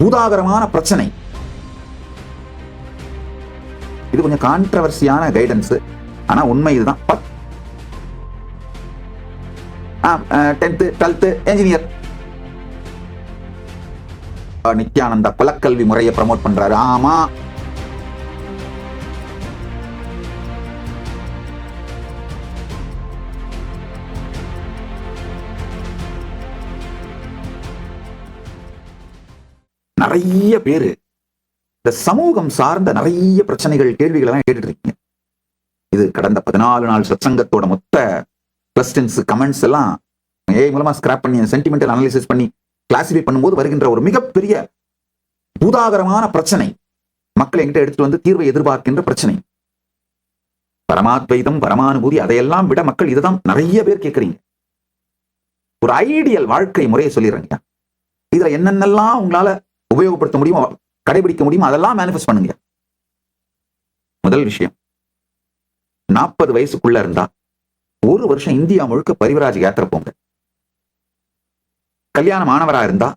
பூதாகரமான பிரச்சனை. இது கொஞ்சம் கான்ட்ரவர்சியான கைடன்ஸ் ஆனா உண்மை இதுதான். டென்த்து டுவெல்த்து என்ஜினியர் நித்யானந்தா குலக்கல்வி முறையை ப்ரமோட் பண்றாரு. ஆமா. நிறைய பேரு இந்த சமூகம் சார்ந்த நிறைய பிரச்சனைகள் கேள்விகள் எல்லாம் கேட்டுட்டு இருக்கீங்க. இது கடந்த பதினாலு நாள் சத்சங்கத்தோட மொத்த கொஸ்டின்ஸ் கமெண்ட்ஸ் எல்லாம் ஏ மூலமா ஸ்கிராப் பண்ணி சென்டிமெண்டல் அனாலிசிஸ் பண்ணி கிளாசிஃபை பண்ணும்போது வருகின்ற ஒரு மிகப்பெரிய பூதாகரமான பிரச்சனை. மக்கள் எங்கிட்ட எடுத்துட்டு வந்து தீர்வை எதிர்பார்க்கின்ற பிரச்சனை. பரமாத்வைதம் பரமானுபூதி அதையெல்லாம் விட மக்கள் இதுதான் நிறைய பேர் கேட்கறீங்க. ஒரு ஐடியல் வாழ்க்கை முறையை சொல்லிடுறேங்க இதுல என்னென்னலாம் உங்களால உபயோகப்படுத்த முடியுமோ கடைபிடிக்க முடியுமோ அதெல்லாம் மேனிஃபெஸ்ட் பண்ணுங்க. முதல் விஷயம் நாற்பது வயசுக்குள்ள இருந்தா ஒரு வருஷம் இந்தியா முழுக்க பரிவராஜ் யாத்திரை போங்க. கல்யாண மாணவரா இருந்தா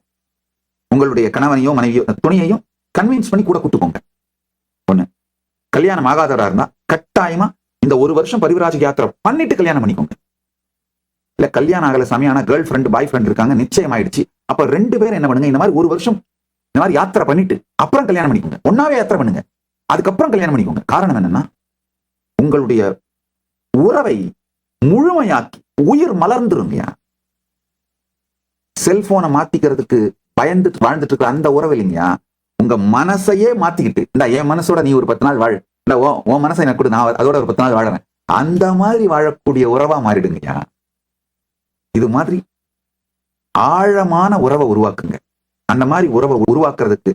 உங்களுடைய கணவனையோ மனைவியோ துணையையும் கன்வின்ஸ் பண்ணி கூட கூட்டு போங்க. ஒண்ணு கல்யாணம் ஆகாதவரா இருந்தா கட்டாயமா இந்த ஒரு வருஷம் பரிவராஜ் யாத்திரை பண்ணிட்டு கல்யாணம் பண்ணிக்கோங்க. இல்ல கல்யாணம் ஆகல சமையான கேர்ள் ஃப்ரெண்ட் பாய் ஃப்ரெண்ட் இருக்காங்க நிச்சயம் ஆயிடுச்சு அப்ப ரெண்டு பேரும் என்ன பண்ணுங்க இந்த மாதிரி ஒரு வருஷம் இந்த மாதிரி யாத்திரை பண்ணிட்டு அப்புறம் கல்யாணம் பண்ணிக்கோங்க. ஒன்னாவே யாத்திரை பண்ணுங்க. அதுக்கப்புறம் கல்யாணம் பண்ணிக்கோங்க. காரணம் என்னன்னா உங்களுடைய உறவை முழுமையாக்கி உயிர் மலர்ந்துருங்கயா செல்போனை மாத்திக்கிறதுக்கு பயந்து வாழ்ந்துட்டு இருக்கிற அந்த உறவு இல்லைங்கயா உங்க மனசையே மாத்திக்கிட்டு இந்த என் மனசோட நீ ஒரு பத்து நாள் வாழ். இல்ல ஓ உன் மனசை எனக்கு கொடு. நான் அதோட ஒரு பத்து நாள் வாழறேன். அந்த மாதிரி வாழக்கூடிய உறவா மாறிடுங்கய்யா இது மாதிரி ஆழமான உறவை உருவாக்குங்க. அந்த மாதிரி உறவை உருவாக்குறதுக்கு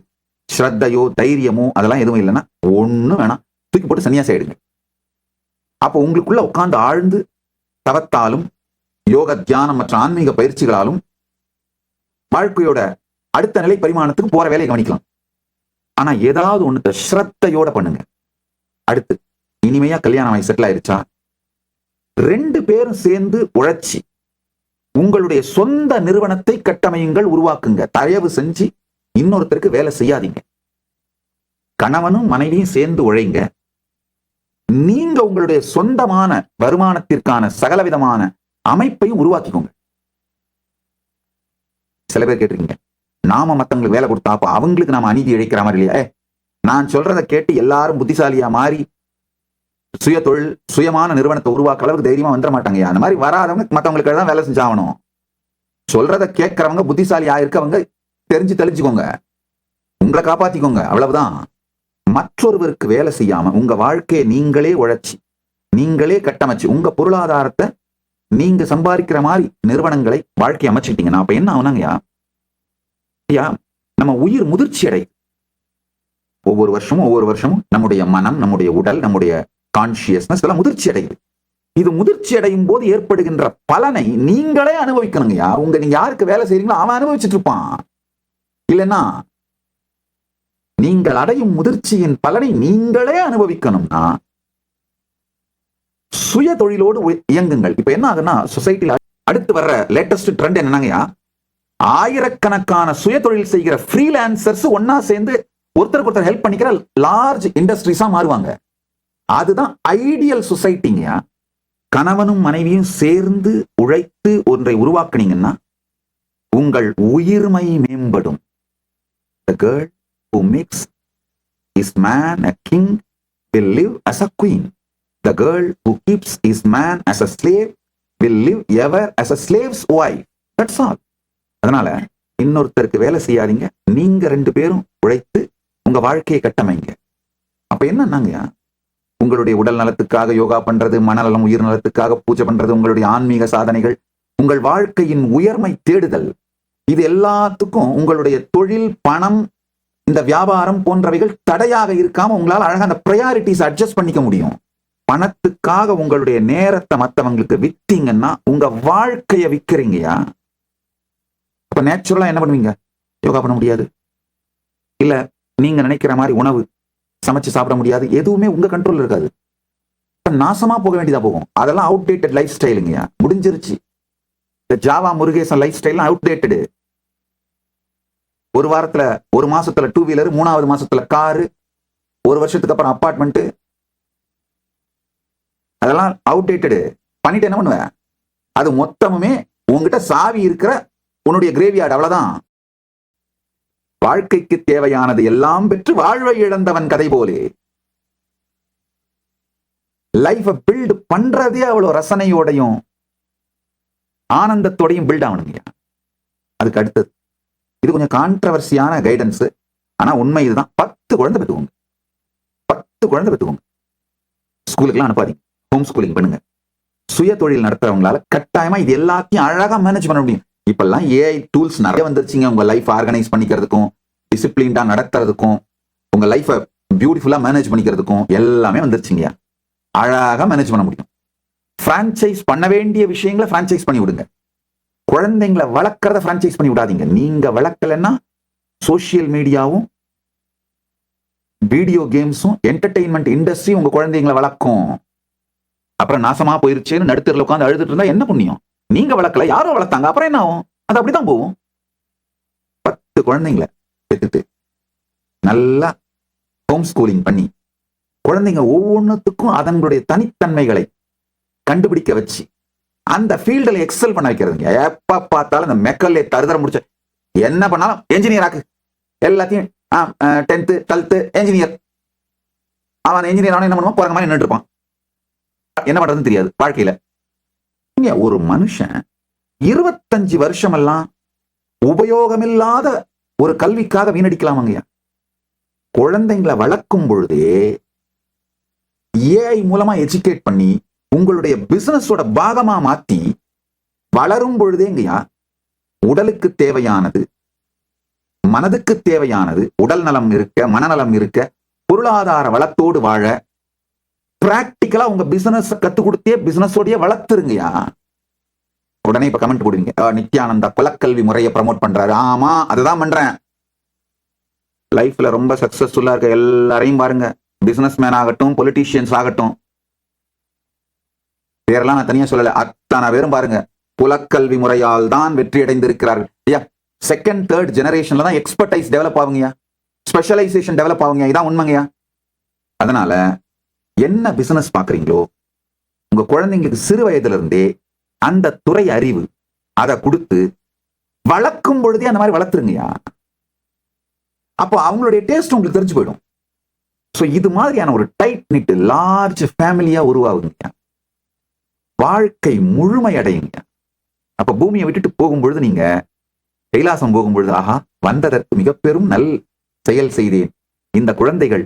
ஸ்ரத்தையோ தைரியமோ அதெல்லாம் எதுவும் இல்லைன்னா ஒன்றும் வேணாம். தூக்கி போட்டு சன்னியாசி ஆயிடுங்க அப்போ உங்களுக்குள்ள உட்கார்ந்து ஆழ்ந்து தவத்தாலும் யோக தியானம் மற்ற ஆன்மீக பயிற்சிகளாலும் வாழ்க்கையோட அடுத்த நிலை பரிமாணத்துக்கு போற வேலையை கவனிக்கலாம். ஆனா ஏதாவது ஒண்ணு ஸ்ரத்தையோட பண்ணுங்க. அடுத்து இனிமையா கல்யாணம் ஆகி செட்டில் ஆயிருச்சா? ரெண்டு பேரும் சேர்ந்து உழைச்சி உங்களுடைய சொந்த நிறுவனத்தை கட்டமையுங்கள் உருவாக்குங்க. தயவு செஞ்சு இன்னொருத்தருக்கு வேலை செய்யாதீங்க. கணவனும் மனைவியும் சேர்ந்து உழைங்க. நீங்க உங்களுடைய சொந்தமான வருமானத்திற்கான சகலவிதமான அமைப்பையும் உருவாக்கிக்கோங்க. சில பேர் கேட்டிருக்கீங்க நாம மத்தவங்களுக்கு வேலை கொடுத்தா அப்ப அவங்களுக்கு நாம அநீதி இழைக்கிற மாதிரி இல்லையா? நான் சொல்றதை கேட்டு எல்லாரும் புத்திசாலியா மாறி சுய தொழில் சுயமான நிறுவனத்தை உருவாக்க அளவுக்கு தைரியமா வந்துட மாட்டாங்க. அந்த மாதிரி வராதவங்க மற்றவங்களுக்கு தான் வேலை செஞ்சாகணும். சொல்றத கேட்கறவங்க புத்திசாலி ஆயிருக்கவங்க தெரிஞ்சு தெளிச்சுக்கோங்க உங்களை காப்பாத்திக்கோங்க அவ்வளவுதான். மற்றொருவருக்கு வேலை செய்யாம உங்க வாழ்க்கையை நீங்களே உழைச்சி நீங்களே கட்டமைச்சு உங்க பொருளாதாரத்தை நீங்க சம்பாதிக்கிற மாதிரி நிறுவனங்களை வாழ்க்கை அமைச்சுக்கிட்டீங்கன்னா அப்ப என்ன ஆகுனாங்கய்யா? ஐயா நம்ம உயிர் முதிர்ச்சி அடை ஒவ்வொரு வருஷமும் ஒவ்வொரு வருஷமும் நம்முடைய மனம் நம்முடைய உடல் நம்முடைய கான்சியஸ்னஸ் எல்லாம் முதிர்ச்சி அடையுது இது முதிர்ச்சி அடையும் போது ஏற்படுகின்ற பலனை நீங்களே அனுபவிக்கணுங்கய்யா உங்க நீங்க யாருக்கு வேலை செய்றீங்களோ அவன் அனுபவிச்சுட்டு இருப்பான். இல்லைன்னா நீங்கள் அடையும் முதிர்ச்சியின் பலனை நீங்களே அனுபவிக்கணும்னா சுய தொழிலோடு இயங்குங்கள். இப்ப என்ன ஆகுன்னா சொசைட்டில அடுத்து வர்ற லேட்டஸ்ட் ட்ரெண்ட் என்னங்கய்யா? ஆயிரக்கணக்கான சுய தொழில் செய்கிற ஃப்ரீலான்சர்ஸ் ஒன்னா சேர்ந்து ஒருத்தருக்கு ஒருத்தர் ஹெல்ப் பண்ணிக்கிற லார்ஜ் இண்டஸ்ட்ரீஸா மாறுவாங்க. அதுதான் ஐடியல் சொசைட்டிங்கயா கணவனும் மனைவியும் சேர்ந்து உழைத்து ஒன்றை உருவாக்குனீங்கன்னா உங்கள் உயிர்மை மேம்படும். The girl who makes his man a king will live as a queen the girl who keeps his man as a slave will live ever as a slaves wife. That's all அதனால இன்னொருத்தருக்கு வேலை செய்யாதீங்க. நீங்க ரெண்டு பேரும் உழைத்து உங்க வாழ்க்கையை கட்டமைங்க. அப்ப என்னன்னாங்கய்யா உங்களுடைய உடல் நலத்துக்காக யோகா பண்றது மனநலம் உயிர் நலத்துக்காக பூஜை பண்றது உங்களுடைய ஆன்மீக சாதனைகள் உங்கள் வாழ்க்கையின் உயர்மை தேடுதல். இது எல்லாத்துக்கும் உங்களுடைய தொழில் பணம் இந்த வியாபாரம் போன்றவைகள் தடையாக இருக்காம உங்களால் அழகாக அந்த ப்ரையாரிட்டிஸ் அட்ஜஸ்ட் பண்ணிக்க முடியும். பணத்துக்காக உங்களுடைய நேரத்தை மற்றவங்களுக்கு வித்தீங்கன்னா உங்க வாழ்க்கையை விற்கிறீங்கயா அப்ப நேச்சுரலா என்ன பண்ணுவீங்க? யோகா பண்ண முடியாது. இல்ல நீங்க நினைக்கிற மாதிரி உணவு சமைச்சு சாப்பிட முடியாது. எதுவுமே உங்க கண்ட்ரோல் இருக்காது. நாசமா போக வேண்டியதா போகும். அதெல்லாம் அவுடேட்டட் லைஃப் ஸ்டைலுங்கய்யா முடிஞ்சிருச்சு. இந்த Java Murugesan lifestyle outdated ஒரு வாரத்துல ஒரு மாசத்துல டூ வீலர் மூணாவது மாசத்துல காரு ஒரு வருஷத்துக்கு அப்புறம் அப்பார்ட்மெண்ட் அதெல்லாம் அவுடேட்டடு பண்ணிட்டு என்ன பண்ணுவ? அது மொத்தமுமே உன்கிட்ட சாவி இருக்கிற உன்னுடைய கிரேவியார்டு அவ்வளவுதான். வாழ்க்கைக்கு தேவையானது எல்லாம் பெற்று வாழ்வை இழந்தவன் கதை போலே. லைஃப பில்ட் பண்றதே அவ்வளவு ரசனையோடையும் ஆனந்தத்தோடையும் பில்ட் ஆகணுங்க அதுக்கு அடுத்தது இது கொஞ்சம் கான்ட்ரவர்சியான கைடன்ஸ் ஆனா உண்மை இதுதான். பத்து குழந்தை பெற்றுக்கோங்க. பத்து குழந்தை பெற்றுக்கோங்க. ஸ்கூலுக்குலாம் அனுப்பாதீங்க. ஹோம் ஸ்கூலிங் பண்ணுங்க. சுய தொழில் நடத்துறவங்களால கட்டாயமா இது எல்லாத்தையும் அழகா மேனேஜ் பண்ண முடியும். இப்பெல்லாம் ஏஐ டூல்ஸ் நிறைய வந்துருச்சுங்க. உங்க லைஃப் ஆர்கனைஸ் பண்ணிக்கிறதுக்கும் டிசிப்ளின்டா நடத்துறதுக்கும் உங்க லைஃபை பியூட்டிஃபுல்லா மேனேஜ் பண்ணிக்கிறதுக்கும் எல்லாமே வந்துருச்சுங்க அழகாக மேனேஜ் பண்ண முடியும். பிரான்ச்சைஸ் பண்ண வேண்டிய விஷயங்களை பிரான்ச்சைஸ் பண்ணி விடுங்க. குழந்தைங்களை வளர்க்கறத பிரான்ச்சைஸ் பண்ணி விடாதீங்க. நீங்க வளர்க்கலைன்னா சோஷியல் மீடியாவும் வீடியோ கேம்ஸும் என்டர்டெயின்மெண்ட் இண்டஸ்ட்ரி உங்க குழந்தைங்களை வளர்க்கும். அப்புறம் நாசமா போயிருச்சேன்னு நடுத்தரில் உட்காந்து அழுதுட்டு இருந்தா என்ன புண்ணியம்? நீங்க வளர்க்கல யாரோ வளர்த்தாங்க அப்புறம் என்ன ஆகும்? அது அப்படிதான் போகும். பத்து குழந்தைங்களை பெற்றுட்டு நல்லா ஹோம் ஸ்கூலிங் பண்ணி குழந்தைங்க ஒவ்வொன்றுத்துக்கும் அதனுடைய தனித்தன்மைகளை கண்டுபிடிக்க வச்சு அந்த ஃபீல்டில் எக்ஸல் பண்ண வைக்கிறதுங்க எப்ப பார்த்தாலும் இந்த மெக்கல்லே தருதர முடிச்ச என்ன பண்ணாலும் என்ஜினியர் ஆக்கு. எல்லாத்தையும் டென்த்து டுவெல்த்து என்ஜினியர் அவன் என்ஜினியர் ஆனா என்ன பண்ணுவான்? போகிற மாதிரி நின்றுட்டு இருப்பான். என்ன பண்ணுறதுன்னு தெரியாது வாழ்க்கையில. ஒரு மனுஷன் இருபத்தஞ்சு வருஷமெல்லாம் உபயோகமில்லாத ஒரு கல்விக்காக வீணடிக்கலாமாங்கய்யா? குழந்தைங்களை வளர்க்கும் பொழுதே ஏஐ மூலமா எஜுகேட் பண்ணி உங்களுடைய பிசினஸோட பாகமா மாத்தி வளரும் பொழுதேங்கய்யா உடலுக்கு தேவையானது மனதுக்கு தேவையானது உடல் நலம் இருக்க மனநலம் இருக்க பொருளாதார வளத்தோடு வாழ பிராக்டிக்கலா உங்க பிசினஸ் கத்து கொடுத்தே பிசினஸோடய வளர்த்துருங்கய்யா. உடனே இப்ப கமெண்ட் போடுவீங்க. நித்யானந்தா குலக்கல்வி முறையை ப்ரமோட் பண்றாரு. ஆமா அதுதான் பண்றேன். லைஃப்ல ரொம்ப சக்சஸ்ஃபுல்லா இருக்க எல்லாரையும் பாருங்க. பிசினஸ் மேன் ஆகட்டும் பொலிட்டீஷியன்ஸ் ஆகட்டும். பேரெல்லாம் நான் தனியா சொல்லல. அத்தனை பேரும் பாருங்க. புலக்கல்வி முறையால் தான் வெற்றி அடைந்திருக்கிறார்கள். ஐயா செகண்ட் தேர்ட் ஜெனரேஷன்ல தான் எக்ஸ்பர்டைஸ் டெவலப் ஆகுங்கய்யா. ஸ்பெஷலைசேஷன் டெவலப் ஆகுங்க இதான் உண்மைங்கயா அதனால என்ன பிசினஸ் பாக்குறீங்களோ உங்க குழந்தைங்களுக்கு சிறு வயதுல இருந்தே அந்த துறை அறிவு அதை கொடுத்து வளர்க்கும் பொழுதே அந்த மாதிரி வளர்த்துருங்கயா அப்போ அவங்களுடைய டேஸ்ட் உங்களுக்கு தெரிஞ்சு போயிடும். ஸோ இது மாதிரியான ஒரு டைட் நிட் லார்ஜ் ஃபேமிலியா உருவாகுங்க வாழ்க்கை முழுமையடையுங்க அப்ப பூமியை விட்டுட்டு போகும்பொழுது நீங்க கைலாசம் போகும்பொழுது ஆஹா வந்ததற்கு மிக பெரும் நல் செயல் செய்தேன். இந்த குழந்தைகள்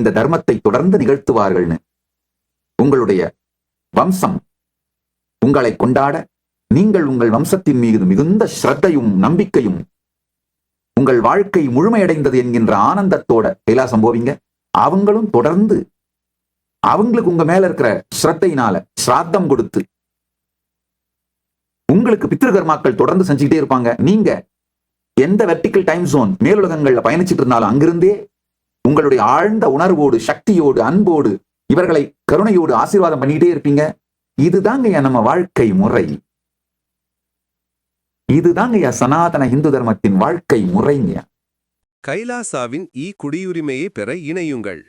இந்த தர்மத்தை தொடர்ந்து நிகழ்த்துவார்கள்னு. உங்களுடைய வம்சம் உங்களை கொண்டாட நீங்கள் உங்கள் வம்சத்தின் மீது மிகுந்த ஸ்ரத்தையும் நம்பிக்கையும் உங்கள் வாழ்க்கை முழுமையடைந்தது என்கின்ற ஆனந்தத்தோட கைலாசம் போவீங்க. அவங்களும் தொடர்ந்து அவங்களுக்கு உங்க மேல இருக்கிற ஸ்ரத்தையினால சிராத்தம் கொடுத்து உங்களுக்கு பித்திருகர்மாக்கள் தொடர்ந்து செஞ்சுக்கிட்டே இருப்பாங்க. நீங்க எந்த வெர்டிக்கல் டைம் ஜோன் மேலுலகங்கள்ல பயணிச்சுட்டு இருந்தாலும் அங்கிருந்தே உங்களுடைய ஆழ்ந்த உணர்வோடு சக்தியோடு அன்போடு இவர்களை கருணையோடு ஆசீர்வாதம் பண்ணிக்கிட்டே இருப்பீங்க. இதுதாங்கய்யா நம்ம வாழ்க்கை முறை. இதுதாங்கய்யா சனாதன இந்து தர்மத்தின் வாழ்க்கை முறைங்க. கைலாசாவின் இ குடியுரிமையை பெற இணையுங்கள்.